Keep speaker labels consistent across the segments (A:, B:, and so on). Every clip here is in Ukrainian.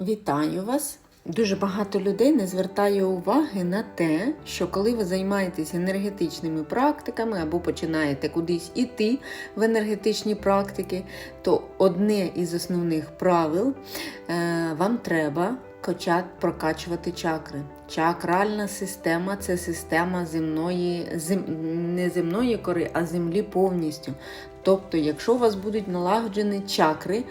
A: Вітаю вас! Дуже багато людей не звертає уваги на те, що коли ви займаєтесь енергетичними практиками або починаєте кудись іти в енергетичні практики, то одне із основних правил е, вам треба прокачувати чакри. Чакральна система це система земної, зем, не земної кори, а землі повністю. Тобто, якщо у вас будуть налагоджені чакри,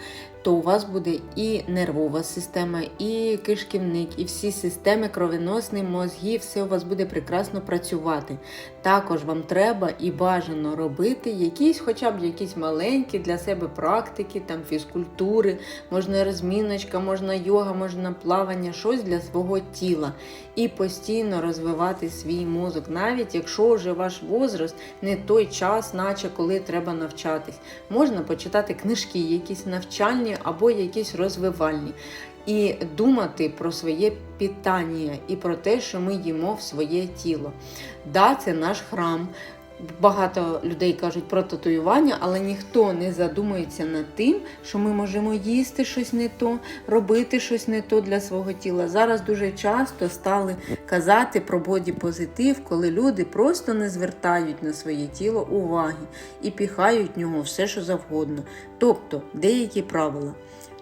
A: то у вас буде і нервова система, і кишківник, і всі системи кровеносні, мозги, все у вас буде прекрасно працювати. Також вам треба і бажано робити якісь, хоча б якісь маленькі для себе практики, там фізкультури, можна розміночка, можна йога, можна плавання, щось для свого тіла. І постійно розвивати свій мозок, навіть якщо вже ваш возраст не той час, наче коли треба навчатись. Можна почитати книжки, якісь навчальні або якісь розвивальні. І думати про своє питання і про те, що ми їмо в своє тіло. Да, це наш храм. Багато людей кажуть про татуювання, але ніхто не задумується над тим, що ми можемо їсти щось не то, робити щось не то для свого тіла. Зараз дуже часто стали казати про боді-позитив, коли люди просто не звертають на своє тіло уваги і піхають в нього все, що завгодно. Тобто деякі правила.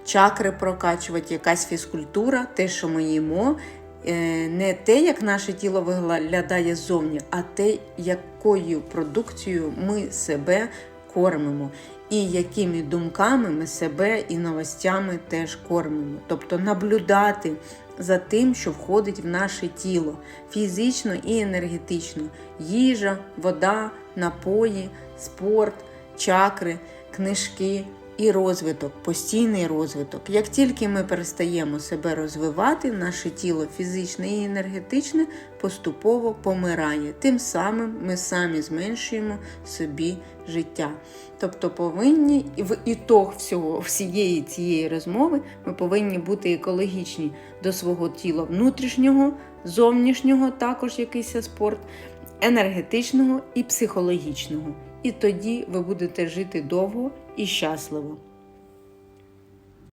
A: Чакри прокачувати, якась фізкультура, те, що ми їмо, не те, як наше тіло виглядає ззовні, а те, якою продукцією ми себе кормимо, і якими думками ми себе і новостями теж кормимо. Тобто наблюдати за тим, що входить в наше тіло. Фізично і енергетично: їжа, вода, напої, спорт, чакри, книжки і розвиток, постійний розвиток. Як тільки ми перестаємо себе розвивати, наше тіло фізичне і енергетичне поступово помирає. Тим самим ми самі зменшуємо собі життя. Тобто повинні в ітог всього, всієї цієї розмови ми повинні бути екологічні до свого тіла внутрішнього, зовнішнього, також якийсь спорт, енергетичного і психологічного. І тоді ви будете жити довго і щасливо.